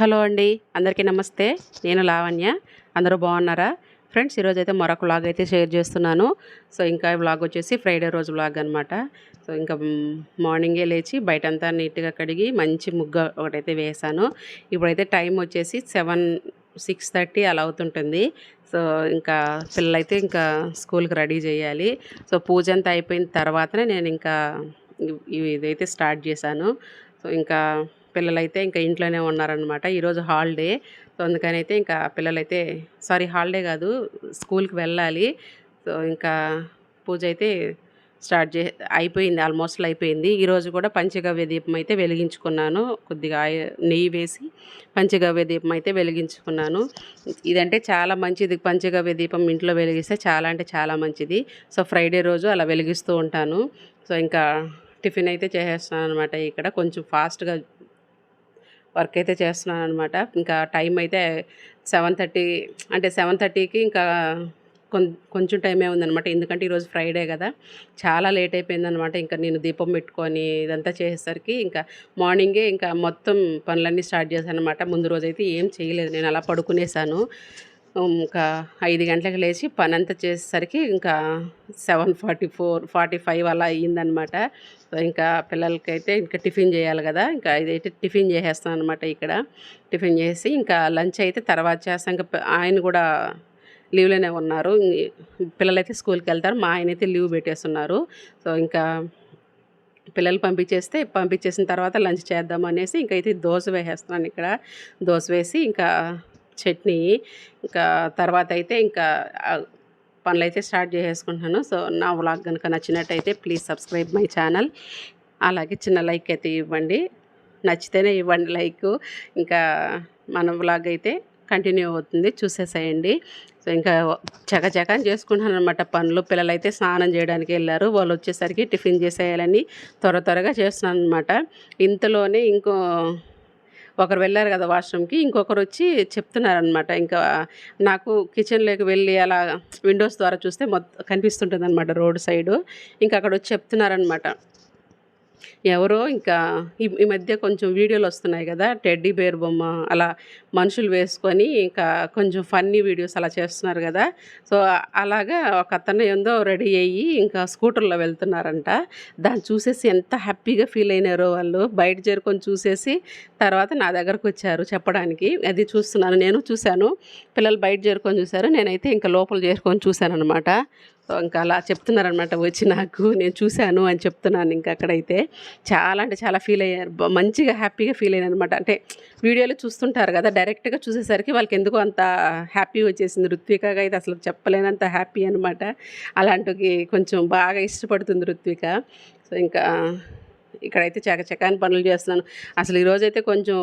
Hello అండి అందరికీ నమస్తే. నేను లావణ్య. అందరూ బాగున్నారా? ఫ్రెండ్స్ ఈరోజు అయితే మరొక వ్లాగ్ అయితే షేర్ చేస్తున్నాను. సో ఇంకా వ్లాగ్ వచ్చేసి ఫ్రైడే రోజు వ్లాగ్ అనమాట సో ఇంకా మార్నింగే లేచి బయటంతా నీట్గా కడిగి మంచి ముగ్గ ఒకటైతే వేసాను. ఇప్పుడైతే టైం వచ్చేసి సెవెన్ సిక్స్ థర్టీ అలా అవుతుంటుంది. సో ఇంకా పిల్లలైతే ఇంకా స్కూల్కి రెడీ చేయాలి. సో పూజ అంతా అయిపోయిన తర్వాతనే నేను ఇంకా ఇదైతే స్టార్ట్ చేశాను. సో ఇంకా పిల్లలైతే ఇంకా ఇంట్లోనే ఉన్నారనమాట ఈరోజు హాలిడే. సో అందుకనైతే ఇంకా పిల్లలైతే సారీ హాలిడే కాదు స్కూల్కి వెళ్ళాలి. సో ఇంకా పూజ అయితే స్టార్ట్ చే అయిపోయింది ఆల్మోస్ట్ అయిపోయింది. ఈరోజు కూడా పంచగవ్య దీపం అయితే వెలిగించుకున్నాను. కొద్దిగా నెయ్యి వేసి పంచగవ్య దీపం అయితే వెలిగించుకున్నాను. ఇదంటే చాలా మంచిది. పంచగవ్య దీపం ఇంట్లో వెలిగిస్తే చాలా అంటే చాలా మంచిది. సో ఫ్రైడే రోజు అలా వెలిగిస్తూ ఉంటాను. సో ఇంకా టిఫిన్ అయితే చేసేస్తున్నాను అనమాట ఇక్కడ. కొంచెం ఫాస్ట్గా వర్క్ అయితే చేస్తున్నాను అనమాట ఇంకా టైం అయితే సెవెన్ థర్టీ అంటే సెవెన్ థర్టీకి ఇంకా కొం కొంచెం టైమే ఉందనమాట ఎందుకంటే ఈరోజు ఫ్రైడే కదా. చాలా లేట్ అయిపోయిందనమాట ఇంకా నేను దీపం పెట్టుకొని ఇదంతా చేసేసరికి ఇంకా మార్నింగే ఇంకా మొత్తం పనులన్నీ స్టార్ట్ చేశాను అనమాట ముందు రోజు అయితే ఏం చేయలేదు. నేను అలా పడుకునేసాను. ఇంకా ఐదు గంటలకు లేచి పని అంతా చేసేసరికి ఇంకా seven forty four forty five అలా అయ్యిందనమాట ఇంకా పిల్లలకైతే ఇంకా టిఫిన్ చేయాలి కదా. ఇంకా ఇదైతే టిఫిన్ చేసేస్తాను అనమాట ఇక్కడ. టిఫిన్ చేసి ఇంకా లంచ్ అయితే తర్వాత చేస్తాం. ఇంకా ఆయన కూడా లీవ్లోనే ఉన్నారు. పిల్లలైతే స్కూల్కి వెళ్తారు. మా ఆయన అయితే లీవ్ పెట్టేస్తున్నారు. సో ఇంకా పిల్లలు పంపించేస్తే పంపించేసిన తర్వాత లంచ్ చేద్దాం అనేసి ఇంకా అయితే దోశ వేసేస్తున్నాను ఇక్కడ. దోశ వేసి ఇంకా చట్నీ ఇంకా తర్వాత అయితే ఇంకా పనులు అయితే స్టార్ట్ చేసేసుకుంటున్నాను. సో నా వ్లాగ్ కనుక నచ్చినట్టయితే ప్లీజ్ సబ్స్క్రైబ్ మై ఛానల్. అలాగే చిన్న లైక్ అయితే ఇవ్వండి. నచ్చితేనే ఇవ్వండి లైక్. ఇంకా మన వ్లాగ్ అయితే కంటిన్యూ అవుతుంది. చూసేసేయండి. సో ఇంకా చకచక చేసుకుంటున్నాను అనమాట పనులు. పిల్లలైతే స్నానం చేయడానికి వెళ్ళారు. వాళ్ళు వచ్చేసరికి టిఫిన్ చేసేయాలని త్వర త్వరగా చేస్తున్నాను అనమాట ఇంతలోనే ఇంకో ఒకరు వెళ్ళారు కదా వాష్రూమ్కి ఇంకొకరు వచ్చి చెప్తున్నారనమాట ఇంకా నాకు కిచెన్లోకి వెళ్ళి అలా విండోస్ ద్వారా చూస్తే మొత్తం కనిపిస్తుంటుంది అనమాట రోడ్ సైడు. ఇంకా అక్కడ వచ్చి చెప్తున్నారనమాట ఎవరో ఇంకా ఈ ఈ మధ్య కొంచెం వీడియోలు వస్తున్నాయి కదా టెడ్డీ బేర్ బొమ్మ అలా మనుషులు వేసుకొని ఇంకా కొంచెం ఫన్నీ వీడియోస్ అలా చేస్తున్నారు కదా. సో అలాగా ఒక అతను ఏందో రెడీ అయ్యి ఇంకా స్కూటర్లో వెళ్తున్నారంట. దాన్ని చూసేసి ఎంత హ్యాపీగా ఫీల్ అయినారో వాళ్ళు. బయట చేరుకొని చూసేసి తర్వాత నా దగ్గరకు వచ్చారు చెప్పడానికి. అది చూస్తున్నాను నేను చూశాను. పిల్లలు బయట చేరుకొని చూశారు. నేనైతే ఇంకా లోపల చేరుకొని చూశాను అనమాట ఇంకా అలా చెప్తున్నారనమాట వచ్చి నాకు నేను చూశాను అని చెప్తున్నాను ఇంకా అక్కడైతే. చాలా అంటే చాలా ఫీల్ అయ్యారు. మంచిగా హ్యాపీగా ఫీల్ అయ్యాను అనమాట అంటే వీడియోలో చూస్తుంటారు కదా డైరెక్ట్గా చూసేసరికి వాళ్ళకి ఎందుకో అంత హ్యాపీ వచ్చేసింది. రుత్వికగా అయితే అసలు చెప్పలేనంత హ్యాపీ అనమాట అలాంటివి కొంచెం బాగా ఇష్టపడుతుంది రుత్విక సో ఇంకా ఇక్కడైతే చకచకాని పనులు చేస్తున్నాను. అసలు ఈరోజైతే కొంచెం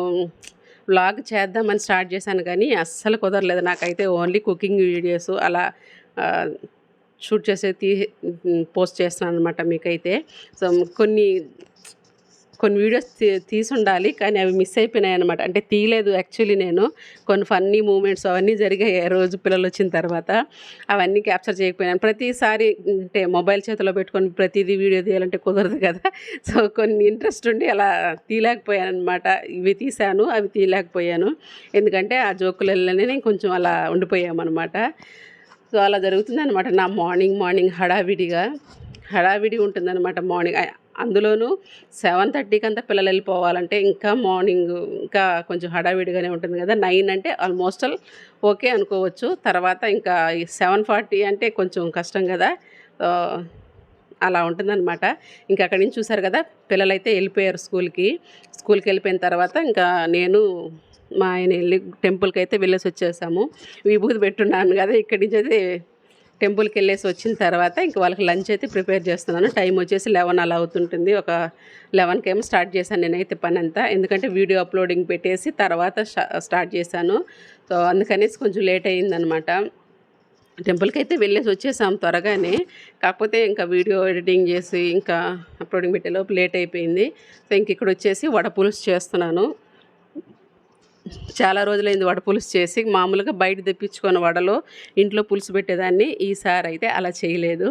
వ్లాగ్ చేద్దామని స్టార్ట్ చేశాను కానీ అస్సలు కుదరలేదు. నాకైతే ఓన్లీ కుకింగ్ వీడియోస్ అలా షూట్ చేసే తీ పోస్ట్ చేస్తున్నాను అనమాట మీకైతే. సో కొన్ని కొన్ని వీడియోస్ తీ తీసి ఉండాలి కానీ అవి మిస్ అయిపోయినాయి అనమాట అంటే తీయలేదు యాక్చువల్లీ నేను. కొన్ని ఫన్నీ మూమెంట్స్ అవన్నీ జరిగాయి రోజు పిల్లలు వచ్చిన తర్వాత. అవన్నీ క్యాప్చర్ చేయకపోయాను ప్రతిసారి అంటే మొబైల్ చేతిలో పెట్టుకొని ప్రతిదీ వీడియో తీయాలంటే కుదరదు కదా. సో కొన్ని ఇంట్రెస్ట్ ఉండి అలా తీయలేకపోయాను అనమాట ఇవి తీశాను అవి తీయలేకపోయాను. ఎందుకంటే ఆ జోకులలోనే కొంచెం అలా ఉండిపోయామన్నమాట. సో అలా జరుగుతుందనమాట నా మార్నింగ్ మార్నింగ్ హడావిడిగా హడావిడి ఉంటుందన్నమాట మార్నింగ్. అందులోనూ సెవెన్ థర్టీకి అంతా పిల్లలు వెళ్ళిపోవాలంటే ఇంకా మార్నింగ్ ఇంకా కొంచెం హడావిడిగానే ఉంటుంది కదా. నైన్ అంటే ఆల్మోస్ట్ ఆల్ ఓకే అనుకోవచ్చు. తర్వాత ఇంకా సెవెన్ ఫార్టీ అంటే కొంచెం కష్టం కదా. అలా ఉంటుందన్నమాట. ఇంకా అక్కడి నుంచి చూసారు కదా పిల్లలైతే వెళ్ళిపోయారు స్కూల్కి. స్కూల్కి వెళ్ళిపోయిన తర్వాత ఇంకా నేను మా ఆయన వెళ్ళి టెంపుల్కి అయితే వెళ్ళేసి వచ్చేసాము. విభూతి పెట్టున్నాను కదా ఇక్కడి నుంచి అయితే టెంపుల్కి వెళ్ళేసి వచ్చిన తర్వాత ఇంక వాళ్ళకి లంచ్ అయితే ప్రిపేర్ చేస్తున్నాను. టైం వచ్చేసి లెవెన్ అలా అవుతుంటుంది. ఒక లెవెన్కి ఏమో స్టార్ట్ చేశాను నేనైతే పని అంతా ఎందుకంటే వీడియో అప్లోడింగ్ పెట్టేసి తర్వాత స్టార్ట్ చేశాను. సో అందుకనేసి కొంచెం లేట్ అయ్యిందనమాట టెంపుల్కి అయితే వెళ్ళేసి వచ్చేసాం త్వరగానే. కాకపోతే ఇంకా వీడియో ఎడిటింగ్ చేసి ఇంకా అప్లోడింగ్ పెట్టేలోపు లేట్ అయిపోయింది. సో ఇంక ఇక్కడ వచ్చేసి వడపులుసు చేస్తున్నాను. చాలా రోజులైంది వడ పులుసు చేసి మామూలుగా బయట తెప్పించుకున్న వడలు ఇంట్లో పులుసు పెట్టేదాన్ని ఈసారి అయితే అలా చేయలేదు.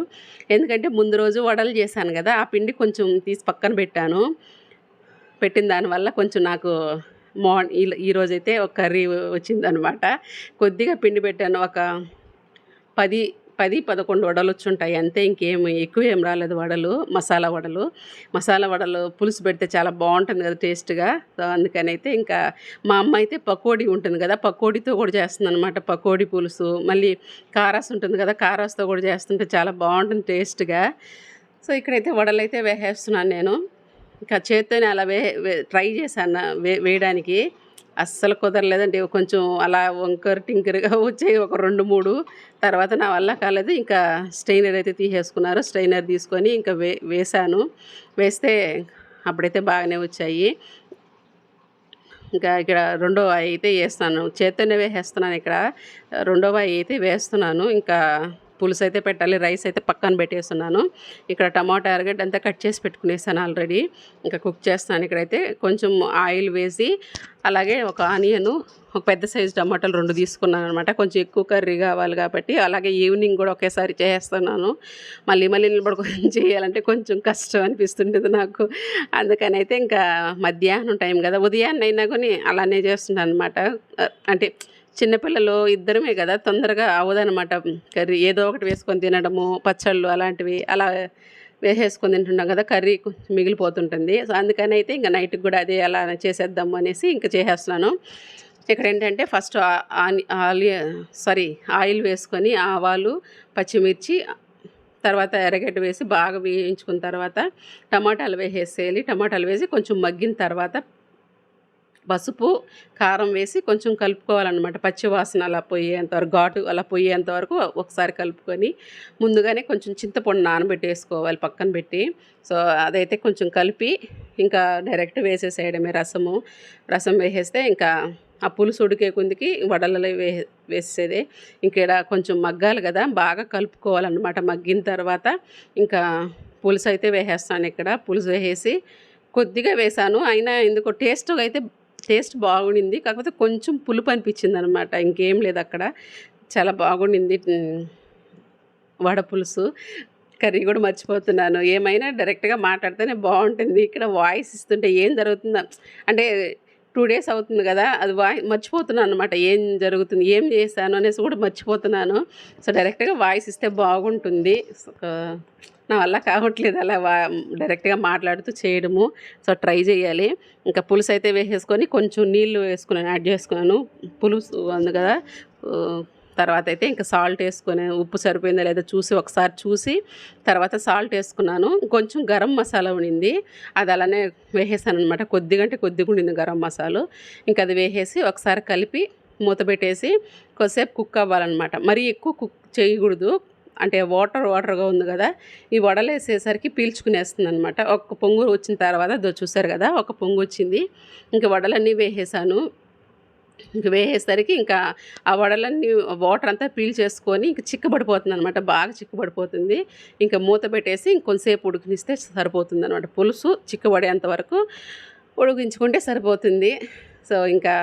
ఎందుకంటే ముందు రోజు వడలు చేశాను కదా ఆ పిండి కొంచెం తీసి పక్కన పెట్టాను. పెట్టిన దానివల్ల కొంచెం నాకు మార్నింగ్ ఈరోజైతే ఒక కర్రీ వచ్చిందనమాట. కొద్దిగా పిండి పెట్టాను ఒక పది పది పదకొండు వడలు వచ్చి ఉంటాయి అంతే ఇంకేం ఎక్కువ ఏం రాలేదు వడలు మసాలా వడలు. మసాలా వడలు పులుసు పెడితే చాలా బాగుంటుంది కదా టేస్ట్గా. సో అందుకని అయితే ఇంకా మా అమ్మ అయితే పకోడీ ఉంటుంది కదా పకోడీతో కూడా చేస్తుంది అనమాట పకోడీ పులుసు మళ్ళీ కారాస్ ఉంటుంది కదా కారాస్తో కూడా చేస్తుంటే చాలా బాగుంటుంది టేస్ట్గా. సో ఇక్కడైతే వడలు అయితే వేసేస్తున్నాను నేను. ఇంకా చేత్తోనే అలా వే వే- ట్రై చేశాను వే వేయడానికి. అస్సలు కుదరలేదండి. కొంచెం అలా వంకర్ టింకర్గా వచ్చాయి ఒక రెండు మూడు తర్వాత నా వల్ల కాలేదు. ఇంకా స్ట్రైనర్ అయితే తీసేసుకున్నారు. స్ట్రైనర్ తీసుకొని ఇంకా వే వేసాను వేస్తే అప్పుడైతే బాగానే వచ్చాయి. ఇంకా ఇక్కడ రెండో అయితే వేస్తాను. చేత్తోనే వేసేస్తున్నాను ఇక్కడ. రెండో అయితే వేస్తున్నాను. ఇంకా పులుసు అయితే పెట్టాలి రైస్ అయితే పక్కన పెట్టేస్తున్నాను. ఇక్కడ టమాటా ఎరగడ్డ అంతా కట్ చేసి పెట్టుకునేసాను ఆల్రెడీ. ఇంకా కుక్ చేస్తాను ఇక్కడైతే. కొంచెం ఆయిల్ వేసి అలాగే ఒక ఆనియను ఒక పెద్ద సైజు టమాటాలు రెండు తీసుకున్నాను అనమాట కొంచెం ఎక్కువ కర్రీ కావాలి కాబట్టి అలాగే ఈవినింగ్ కూడా ఒకేసారి చేస్తున్నాను. మళ్ళీ మళ్ళీ నిలబడుకొని చేయాలంటే కొంచెం కష్టం అనిపిస్తుంటుంది నాకు. అందుకని అయితే ఇంకా మధ్యాహ్నం టైం కదా ఉదయాన్నే అయినా కానీ అలానే చేస్తున్నాను అనమాట అంటే చిన్నపిల్లలు ఇద్దరమే కదా తొందరగా అవ్వదనమాట కర్రీ ఏదో ఒకటి వేసుకొని తినడము పచ్చళ్ళు అలాంటివి అలా వేసేసుకొని తింటున్నాం కదా కర్రీ కొంచెం మిగిలిపోతుంటుంది. సో అందుకని అయితే ఇంకా నైట్కి కూడా అదే అలా చేసేద్దాము అనేసి ఇంకా చేసేస్తున్నాను. ఇక్కడ ఏంటంటే ఫస్ట్ ఆలియ సారీ ఆయిల్ వేసుకొని ఆవాలు పచ్చిమిర్చి తర్వాత ఎర్రగడ్డ వేసి బాగా వేయించుకున్న తర్వాత టమాటాలు వేసేసేయాలి. టమాటాలు వేసి కొంచెం మగ్గిన తర్వాత పసుపు కారం వేసి కొంచెం కలుపుకోవాలన్నమాట. పచ్చివాసన అలా పోయేంతవరకు ఘాటు అలా పోయేంత వరకు ఒకసారి కలుపుకొని ముందుగానే కొంచెం చింతపండు నానబెట్టేసుకోవాలి పక్కన పెట్టి. సో అదైతే కొంచెం కలిపి ఇంకా డైరెక్ట్ వేసేసేయడమే రసము. రసం వేసేస్తే ఇంకా ఆ పులుసు ఉడికే కొందికి వడలలో వే వేసేదే ఇక్కడ కొంచెం మగ్గాలి కదా బాగా కలుపుకోవాలన్నమాట. మగ్గిన తర్వాత ఇంకా పులుసు అయితే వేసేస్తాను ఇక్కడ. పులుసు వేసేసి కొద్దిగా వేసాను. అయినా ఎందుకో టేస్ట్ అయితే టేస్ట్ బాగుండింది. కాకపోతే కొంచెం పులుపు అనిపించింది అనమాట ఇంకేం లేదు అక్కడ. చాలా బాగుండింది. వడపులుసు వడ పులుసు. కర్రీ కూడా మర్చిపోతున్నాను. ఏమైనా డైరెక్ట్గా మాట్లాడితేనే బాగుంటుంది. ఇక్కడ వాయిస్ ఇస్తుంటే ఏం జరుగుతుందో. అంటే టూ డేస్ అవుతుంది కదా అది వాయి మర్చిపోతున్నాను అనమాట ఏం జరుగుతుంది ఏం చేశాను అనేసి కూడా మర్చిపోతున్నాను. సో డైరెక్ట్గా వాయిస్ ఇస్తే బాగుంటుంది. నా వల్ల కావట్లేదు అలా వా డైరెక్ట్గా మాట్లాడుతూ చేయడము. సో ట్రై చేయాలి. ఇంకా పులుసు అయితే వేసేసుకొని కొంచెం నీళ్ళు వేసుకున్నాను యాడ్ చేసుకున్నాను. పులుసు ఉంది కదా తర్వాత అయితే ఇంకా సాల్ట్ వేసుకొని ఉప్పు సరిపోయిందా లేదా చూసి ఒకసారి చూసి తర్వాత సాల్ట్ వేసుకున్నాను. కొంచెం గరం మసాలా ఉండింది. అది అలానే వేసేసాను అనమాట కొద్దిగా అంటే కొద్దిగా ఉండింది గరం మసాలా. ఇంకా అది వేసేసి ఒకసారి కలిపి మూత పెట్టేసి కొద్దిసేపు కుక్ అవ్వాలన్నమాట. మరీ ఎక్కువ కుక్ చేయకూడదు. అంటే వాటర్ వాటర్గా ఉంది కదా. ఈ వడలు వేసేసరికి పీల్చుకునేస్తుంది అనమాట ఒక పొంగు వచ్చిన తర్వాత దో చూసారు కదా ఒక పొంగు వచ్చింది. ఇంకా వడలన్నీ వేసేసాను. వేసేసరికి ఇంకా ఆ వడలన్నీ వాటర్ అంతా పీల్ చేసుకొని ఇంక చిక్కబడిపోతుంది అనమాట బాగా చిక్కబడిపోతుంది. ఇంకా మూత పెట్టేసి ఇంకొంతసేపు ఉడికినిస్తే సరిపోతుంది అనమాట పులుసు చిక్కబడేంత వరకు ఉడికించుకుంటే సరిపోతుంది. సో ఇంకా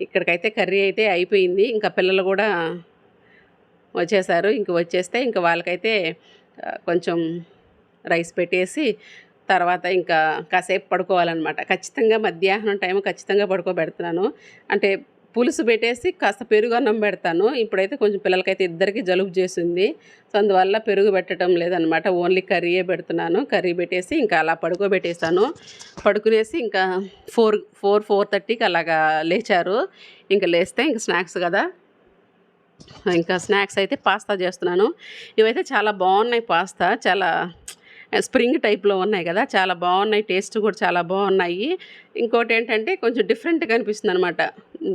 ఇక్కడికైతే కర్రీ అయితే అయిపోయింది. ఇంకా పిల్లలు కూడా వచ్చేసారు. ఇంక వచ్చేస్తే ఇంక వాళ్ళకైతే కొంచెం రైస్ పెట్టేసి తర్వాత ఇంకా కాసేపు పడుకోవాలన్నమాట. ఖచ్చితంగా మధ్యాహ్నం టైం ఖచ్చితంగా పడుకోబెడుతున్నాను. అంటే పులుసు పెట్టేసి కాస్త పెరుగు అన్నం పెడతాను. ఇప్పుడైతే కొంచెం పిల్లలకైతే ఇద్దరికి జలుబు చేసింది. సో అందువల్ల పెరుగు పెట్టడం లేదనమాట ఓన్లీ కర్రీయే పెడుతున్నాను. కర్రీ పెట్టేసి ఇంకా అలా పడుకోబెట్టేస్తాను పడుకునేసి ఇంకా ఫోర్ ఫోర్ ఫోర్ థర్టీకి అలాగా లేచారు. ఇంకా లేస్తే ఇంకా స్నాక్స్ కదా. ఇంకా స్నాక్స్ అయితే పాస్తా చేస్తున్నాను. ఇవైతే చాలా బాగున్నాయి పాస్తా. చాలా స్ప్రింగ్ టైప్లో ఉన్నాయి కదా చాలా బాగున్నాయి టేస్ట్ కూడా చాలా బాగున్నాయి. ఇంకోటి ఏంటంటే కొంచెం డిఫరెంట్గా అనిపిస్తుంది అనమాట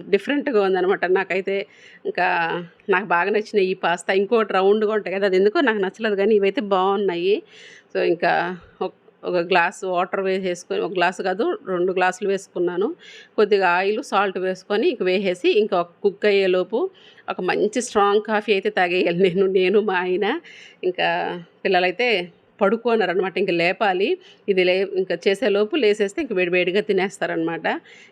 డిఫరెంట్గా ఉందనమాట నాకైతే ఇంకా నాకు బాగా నచ్చిన ఈ పాస్తా. ఇంకోటి రౌండ్గా ఉంటాయి కదా అది ఎందుకో నాకు నచ్చలేదు కానీ ఇవైతే బాగున్నాయి. సో ఇంకా ఒక- ఒక గ్లాస్ వాటర్ వేసేసుకొని ఒక గ్లాసు కాదు రెండు గ్లాసులు వేసుకున్నాను. కొద్దిగా ఆయిల్ సాల్ట్ వేసుకొని ఇంక వేసేసి ఇంకా కుక్ అయ్యేలోపు ఒక మంచి స్ట్రాంగ్ కాఫీ అయితే తాగేయాలి నేను నేను మా ఆయన. ఇంకా పిల్లలైతే పడుకోనరు ఇంక లేపాలి. ఇది లే ఇంకా చేసేలోపు లేసేస్తే ఇంక వేడివేడిగా తినేస్తారనమాట.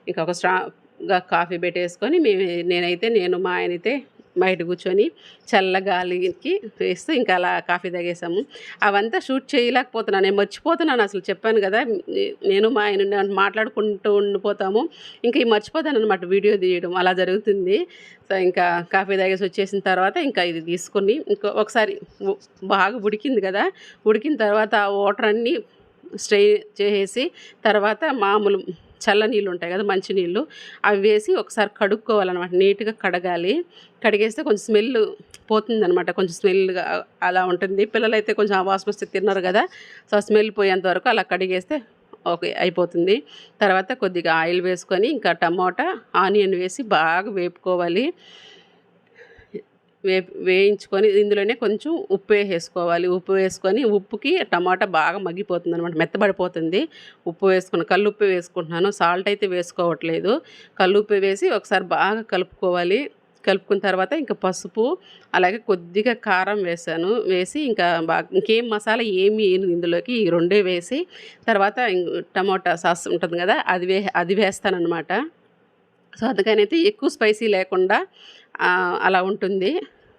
ఇంకా ఒక స్ట్రాంగ్గా కాఫీ పెట్టేసుకొని మేము నేనైతే నేను మా ఆయనైతే బయట కూర్చొని చల్ల గాలికి వేస్తూ ఇంకా అలా కాఫీ తాగేసాము. అవంతా షూట్ చేయలేకపోతున్నాను. నేను మర్చిపోతున్నాను అసలు చెప్పాను కదా నేను మా ఆయన మాట్లాడుకుంటూ ఉండిపోతాము. ఇంకా ఈ మర్చిపోతాను అనమాట వీడియో తీయడం. అలా జరుగుతుంది. సో ఇంకా కాఫీ తాగేసి వచ్చేసిన తర్వాత ఇంకా ఇది తీసుకొని ఇంకో ఒకసారి బాగా ఉడికింది కదా. ఉడికిన తర్వాత ఆ వాటర్ అన్నీ స్ట్రై చేసేసి తర్వాత మామూలు చల్ల నీళ్ళు ఉంటాయి కదా మంచి నీళ్ళు అవి వేసి ఒకసారి కడుక్కోవాలన్నమాట. నీట్గా కడగాలి. కడిగేస్తే కొంచెం స్మెల్ పోతుందనమాట కొంచెం స్మెల్గా అలా ఉంటుంది. పిల్లలు అయితే కొంచెం ఆ వాసన వస్తే తిన్నారు కదా సో స్మెల్ పోయేంత వరకు అలా కడిగేస్తే ఓకే అయిపోతుంది. తర్వాత కొద్దిగా ఆయిల్ వేసుకొని ఇంకా టమోటా ఆనియన్ వేసి బాగా వేపుకోవాలి. వే వేయించుకొని ఇందులోనే కొంచెం ఉప్పు వేసేసుకోవాలి. ఉప్పు వేసుకొని ఉప్పుకి టమాటా బాగా మగ్గిపోతుంది అనమాట మెత్తబడిపోతుంది. ఉప్పు వేసుకుని కల్లుప్పు వేసుకుంటున్నాను. సాల్ట్ అయితే వేసుకోవట్లేదు. కల్లుప్పు వేసి ఒకసారి బాగా కలుపుకోవాలి. కలుపుకున్న తర్వాత ఇంకా పసుపు అలాగే కొద్దిగా కారం వేసాను. వేసి ఇంకా బాగా ఇంకేం మసాలా ఏమి వేయను ఇందులోకి. ఈ రెండే వేసి తర్వాత టమోటా సాస్ ఉంటుంది కదా అది వే అది వేస్తానన్నమాట. సో అందుకనైతే ఎక్కువ స్పైసీ లేకుండా అలా ఉంటుంది.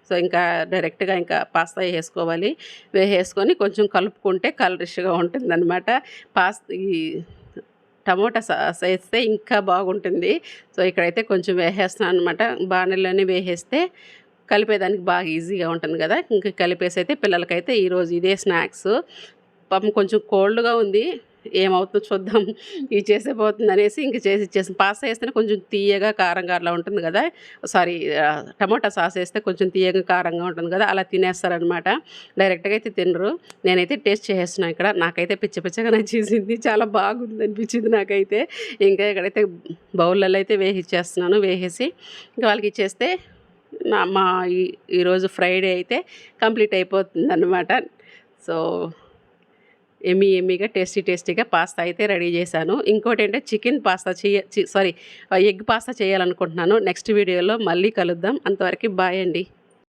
సో ఇంకా డైరెక్ట్గా ఇంకా పాస్తా వేసుకోవాలి. వేసేసుకొని కొంచెం కలుపుకుంటే కలరిష్గా ఉంటుంది అనమాట పాస్ ఈ టమోటా సాస్ వేస్తే ఇంకా బాగుంటుంది. సో ఇక్కడైతే కొంచెం వేసేస్తున్నాను అనమాట బాణల్లోనే వేసేస్తే కలిపేదానికి బాగా ఈజీగా ఉంటుంది కదా. ఇంకా కలిపేసి అయితే పిల్లలకైతే ఈరోజు ఇదే స్నాక్స్. పాపం కొంచెం కోల్డ్గా ఉంది. ఏమవుతుందో చూద్దాం. ఇది చేసేపోతుంది అనేసి ఇంక చేసి ఇచ్చేసి పాస్ వేస్తేనే కొంచెం తీయగా కారంగా అలా ఉంటుంది కదా. సారీ టమాటా సాస్ వేస్తే కొంచెం తీయగా కారంగా ఉంటుంది కదా అలా తినేస్తారనమాట. డైరెక్ట్గా అయితే తినరు. నేనైతే టేస్ట్ చేసేస్తున్నాను ఇక్కడ. నాకైతే పిచ్చ పిచ్చగా నచ్చేసింది. చాలా బాగుంది అనిపించింది నాకైతే. ఇంకా ఇక్కడైతే బౌల్లో అయితే వేసిచ్చేస్తున్నాను వేసేసి ఇంకా వాళ్ళకి ఇచ్చేస్తే నా మా ఈ- ఈరోజు ఫ్రైడే అయితే కంప్లీట్ అయిపోతుంది అనమాట సో ఎమ్మీ ఎమ్మీగా టేస్టీ టేస్టీగా పాస్తా అయితే రెడీ చేశాను. ఇంకోటి ఏంటంటే చికెన్ పాస్తా చేయ సారీ ఎగ్ పాస్తా చేయాలనుకుంటున్నాను. నెక్స్ట్ వీడియోలో మళ్ళీ కలుద్దాం. అంతవరకు బాయ్ అండి.